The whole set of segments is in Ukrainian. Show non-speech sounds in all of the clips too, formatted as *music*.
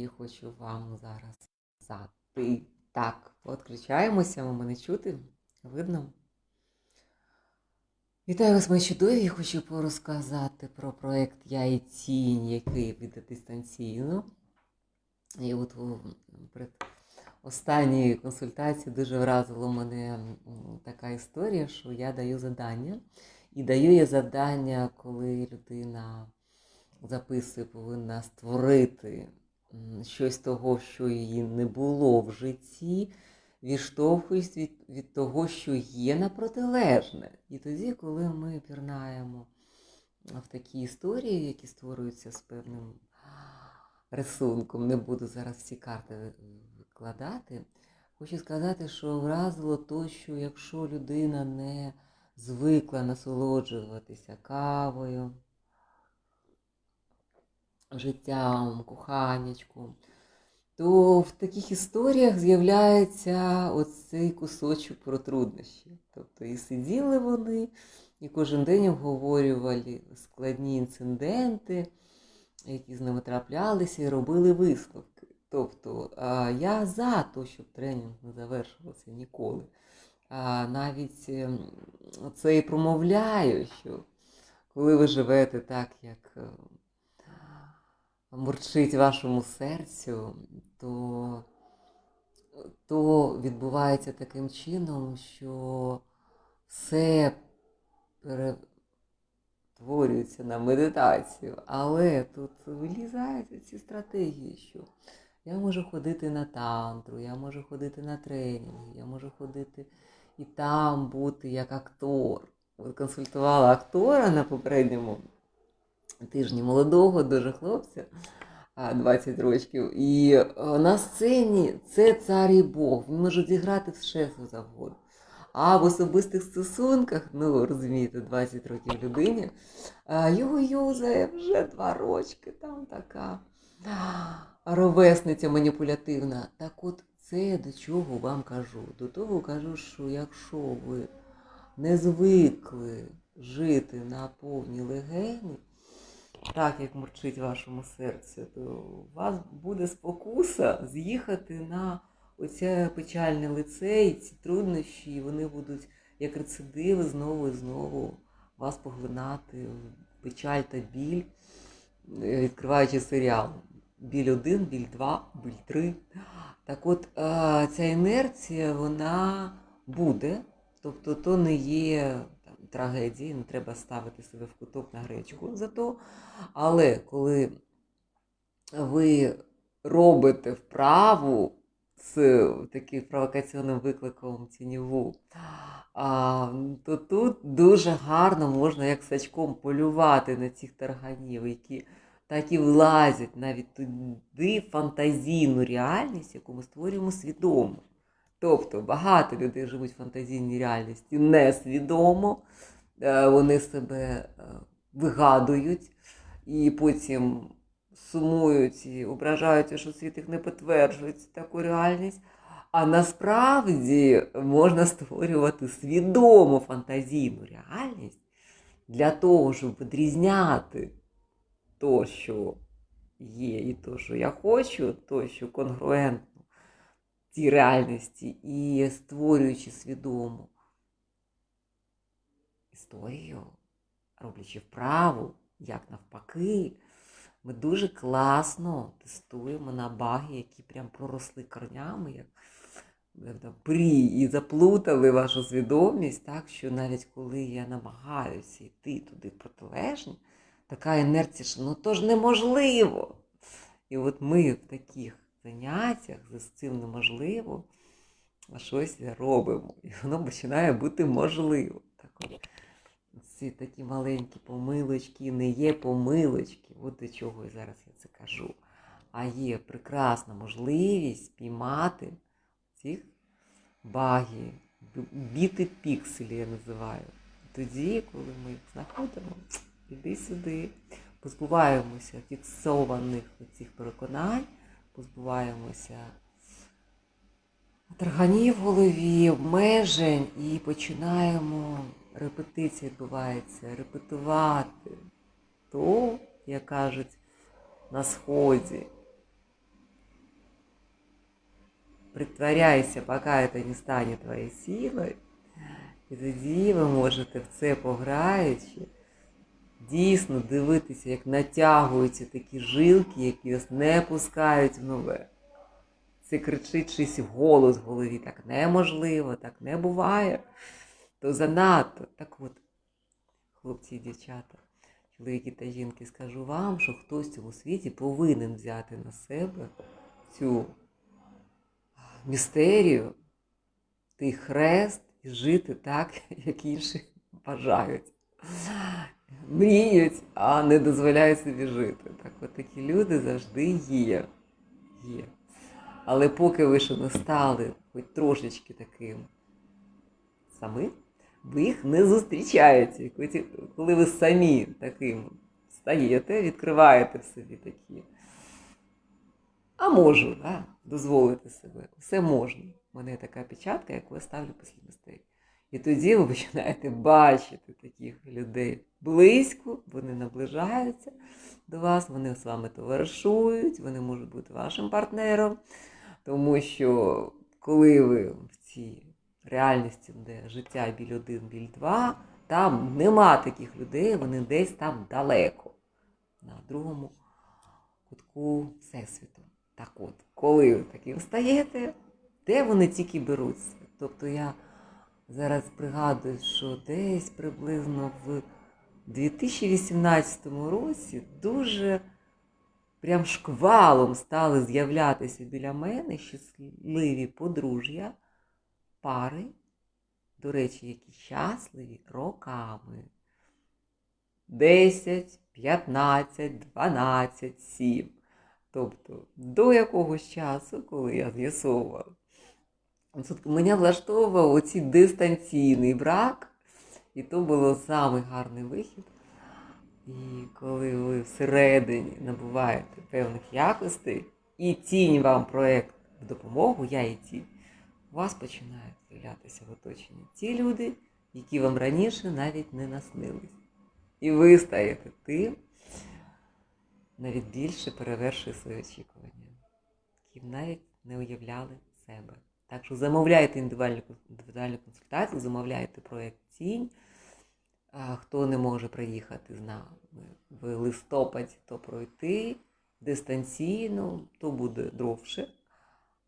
і хочу вам зараз сказати. Так, відключаємося, ви мене чути, видно. Вітаю вас, мої чудові. Хочу порозказати про проект Я і тінь, який піде дистанційно. І от перед останньою консультацією дуже вразила мене така історія, що я даю завдання. І даю я завдання, коли людина записує, повинна створити щось того, що її не було в житті, відштовхуюсь від, від того, що є на протилежне. І тоді, коли ми пірнаємо в такі історії, які створюються з певним рисунком, не буду зараз всі карти викладати, хочу сказати, що вразило то, що якщо людина не звикла насолоджуватися кавою, життям, коханячком, то в таких історіях з'являється оцей кусочок про труднощі. Тобто і сиділи вони, і кожен день обговорювали складні інциденти, які з ними траплялися, і робили висновки. Тобто я за те, щоб тренінг не завершувався ніколи. Навіть ем, це і промовляю, що коли ви живете так, як е, мурчить вашому серцю, то, то відбувається таким чином, що все перетворюється на медитацію. Але тут вилізають ці стратегії, що я можу ходити на тантру, я можу ходити на тренінги, я можу ходити і там бути як актор. От консультувала актора на попередньому тижні молодого, дуже хлопця, 20 років. І е, на сцені це цар і Бог. Він може зіграти що завгодно. А в особистих стосунках, ну розумієте, 20 років людині, а, його юзає вже два рочки, там така ровесниця маніпулятивна. Так от це до чого вам кажу? До того кажу, що якщо ви не звикли жити на повні легені, так як мурчить вашому серцю, то у вас буде спокуса з'їхати на оце печальне лице і ці труднощі, і вони будуть як рецидиви знову і знову вас поглинати в печаль та біль, е, відкриваючи серіал. Біль 1, біль 2, біль 3. Так от е, ця інерція, вона буде, тобто то не є трагедії, не треба ставити себе в куток на гречку за то. Але коли ви робите вправу з таким провокаційним викликом тіньову, то тут дуже гарно можна як сачком полювати на цих тарганів, які так і влазять навіть туди фантазійну реальність, яку ми створюємо свідомо. Тобто багато людей живуть в фантазійній реальності несвідомо, е, вони себе е, вигадують і потім сумують і ображаються, що світ їх не підтверджує таку реальність. А насправді можна створювати свідому фантазійну реальність для того, щоб відрізняти то, що є, і то, що я хочу, то, що конгруентно цій реальності, і створюючи свідому історію, роблячи вправу, як навпаки, ми дуже класно тестуємо на баги, які прям проросли корнями, як прі, і заплутали вашу свідомість, так що навіть коли я намагаюся йти туди в протилежні, така інерція, що ну то ж неможливо. І от ми в таких заняттях з цим неможливо а щось робимо. І воно починає бути можливо. Так от, ці такі маленькі помилочки не є помилочки. От до чого я зараз я це кажу. А є прекрасна можливість піймати цих багів, біти пікселі, я називаю. Тоді, коли ми їх знаходимо, іди сюди, позбуваємося фіксованих цих переконань, позбуваємося тарганів в голові, обмежень і починаємо, репетиція відбувається, репетувати то, як кажуть, на сході. притворяйся, поки це не стане твоєю силою. І тоді ви можете в це пограючи, дійсно дивитися, як натягуються такі жилки, які вас не пускають в нове. Це кричить чийсь голос в голові. Так неможливо, так не буває. То занадто. Так от, хлопці і дівчата, чоловіки та жінки, скажу вам, що хтось в цьому світі повинен взяти на себе цю містерію, той хрест і жити так, *laughs* як інші бажають. Мріють, а не дозволяють собі жити. Так от такі люди завжди є. є. Але поки ви ще не стали хоч трошечки таким самим, ви їх не зустрічаєте. Коли- ви самі таким стаєте, відкриваєте в собі такі. А можу, да, дозволити себе. Все можна. У мене така печатка, яку я ставлю після мистецтва. І тоді ви починаєте бачити таких людей близько, вони наближаються до вас, вони з вами товаришують, вони можуть бути вашим партнером. Тому що коли ви в цій реальності, де життя біль один, біль два, там нема таких людей, вони десь там далеко, на другому кутку Всесвіту. Так от, коли ви таким стаєте, де вони тільки беруться? Тобто я зараз пригадую, що десь приблизно в 2018 році дуже прям шквалом стали з'являтися біля мене щасливі подружжя, пари, до речі, які щасливі роками. 10, 15, 12, 7. Тобто до якогось часу, коли я з'ясовував, мене влаштовував оці дистанційний брак, і то було самий гарний вихід. І коли ви всередині набуваєте певних якостей, і тінь вам проєкт в допомогу, я і тінь, у вас починають з'являтися в оточенні ті люди, які вам раніше навіть не наснились. І ви стаєте тим, навіть більше перевершує свої очікування, яким навіть не уявляли себе. Так що замовляйте індивідуальну, індивідуальну консультацію, замовляйте проєкт Тінь. Хто не може приїхати з нами в листопаді, то пройти дистанційно, то буде довше.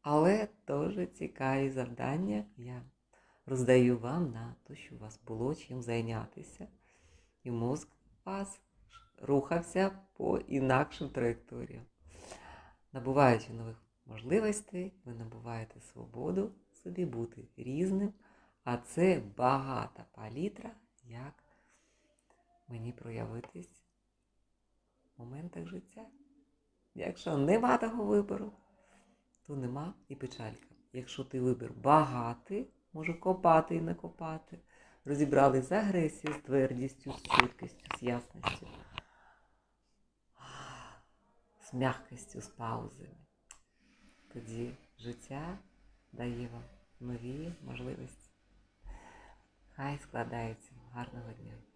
Але теж цікаві завдання я роздаю вам на те, щоб у вас було чим зайнятися. І мозк вас рухався по інакшим траєкторіям. Набуваючи нових можливостей, ви набуваєте свободу собі бути різним, а це багата палітра, як мені проявитись в моментах життя. Якщо нема того вибору, то нема і печалька. Якщо ти вибір багатий, можу копати і не копати. Розібрали з агресією, з твердістю, з чіткістю, з ясністю, з м'якістю, з паузами. Тоді життя дає вам нові можливості. Хай складається. Гарного дня!